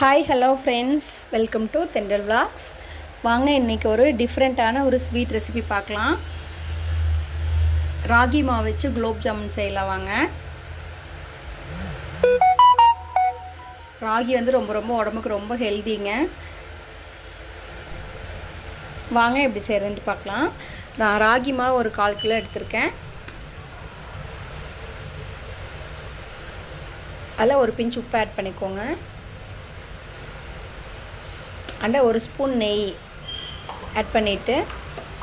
Hi hello friends welcome to தெண்டல் vlogs வாங்க இன்றைக்கி ஒரு டிஃப்ரெண்ட்டான ஒரு ஸ்வீட் ரெசிபி பார்க்கலாம். ராகி மாவு வச்சு குலோப் ஜாமுன் செய்யலாம் வாங்க. ராகி வந்து ரொம்ப ரொம்ப உடம்புக்கு ரொம்ப ஹெல்திங்க வாங்க எப்படி செய்கிறதுன்ட்டு பார்க்கலாம். நான் ராகி மாவு ஒரு கால் கிலோ எடுத்திருக்கேன். அதில் ஒரு பிஞ்ச் உப்பு ஆட் பண்ணிக்கோங்க. அண்டை ஒரு ஸ்பூன் நெய் ஆட் பண்ணிவிட்டு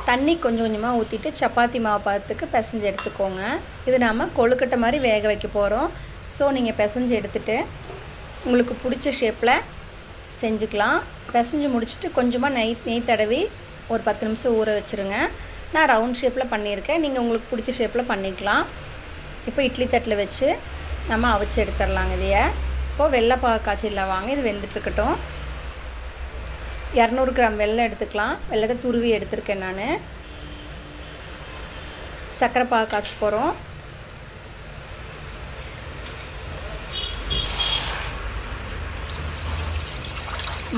தண்ணி கொஞ்சம் கொஞ்சமாக ஊற்றிட்டு சப்பாத்தி மாவு பார்த்துக்கு பிசைஞ்சு எடுத்துக்கோங்க. இது நாம் கொழுக்கட்டை மாதிரி வேக வைக்க போகிறோம் ஸோ நீங்கள் பிசைஞ்சு எடுத்துட்டு உங்களுக்கு பிடிச்ச ஷேப்பில் செஞ்சுக்கலாம். பிசைஞ்சு முடிச்சுட்டு கொஞ்சமாக நெய் நெய் தடவி ஒரு பத்து நிமிஷம் ஊற வச்சுருங்க. நான் ரவுண்ட் ஷேப்பில் பண்ணியிருக்கேன். நீங்கள் உங்களுக்கு பிடிச்ச ஷேப்பில் பண்ணிக்கலாம். இப்போ இட்லி தட்டில் வச்சு நம்ம அவிச்சு எடுத்துடலாங்க இதையே. இப்போது வெள்ளைப்பாக காய்ச்சலில் வாங்க இது வெந்துட்டுருக்கட்டும் இரநூறு கிராம் வெல்லம் எடுத்துக்கலாம். வெள்ளத்தை துருவி எடுத்திருக்கேன் நான். சர்க்கரை பாகு காய்ச்சி போகிறோம்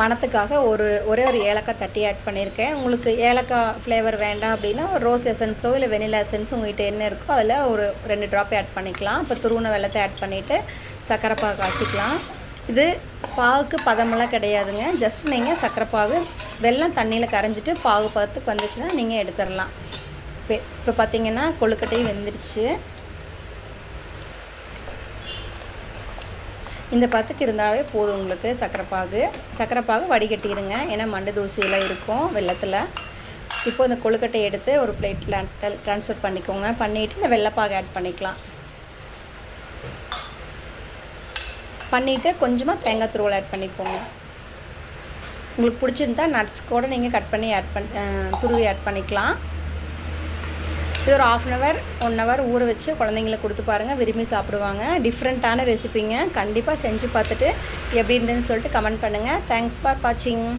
மணத்துக்காக ஒரு ஒரே ஒரு ஏலக்காய் தட்டி ஆட் பண்ணியிருக்கேன். உங்களுக்கு ஏலக்காய் ஃப்ளேவர் வேண்டாம் அப்படின்னா ரோஸ் எசன்ஸோ இல்லை வெனிலா எசன்ஸோ உங்கள்கிட்ட என்ன இருக்கோ அதில் ஒரு ரெண்டு ட்ராப் ஆட் பண்ணிக்கலாம். இப்போ துருவன வெள்ளத்தை ஆட் பண்ணிவிட்டு சர்க்கரை பாகு காய்ச்சிக்கலாம். இது பாகுக்கு பதமெல்லாம் கிடையாதுங்க. ஜஸ்ட் நீங்கள் சர்க்கரை பாகு வெல்லம் தண்ணியில் கரைஞ்சிட்டு பாகு பதத்துக்கு வந்துச்சுன்னா நீங்கள் எடுத்துடலாம் இப்போ இப்போ பார்த்தீங்கன்னா கொழுக்கட்டையும் வெந்துருச்சு. இந்த பத்துக்கு இருந்தாவே போதும் உங்களுக்கு சக்கரைப்பாகு சக்கரைப்பாகு வடிகட்டிடுங்க ஏன்னா மண்டு தூசியெல்லாம் இருக்கும் வெள்ளத்தில் இப்போ இந்த கொழுக்கட்டையை எடுத்து ஒரு பிளேட்டில் ட்ரான்ஸ்ஃபர் பண்ணிக்கோங்க. பண்ணிவிட்டு இந்த வெள்ளைப்பாகு ஆட் பண்ணிக்கலாம். பண்ணிவிட்டு கொஞ்சமாக தேங்காய் துருவல் ஆட் பண்ணிக்கோங்க. உங்களுக்கு பிடிச்சிருந்தா நட்ஸ் கூட நீங்கள் கட் பண்ணி ஆட் பண் துருவி ஆட் பண்ணிக்கலாம். இது ஒரு half an hour one hour ஊற வச்சு குழந்தைங்களுக்கு கொடுத்து பாருங்கள் விரும்பி சாப்பிடுவாங்க. டிஃப்ரெண்ட்டான ரெசிபிங்க கண்டிப்பாக செஞ்சு பார்த்துட்டு எப்படி இருந்ததுன்னு சொல்லிட்டு கமெண்ட் பண்ணுங்கள் தேங்க்ஸ் ஃபார் வாட்சிங்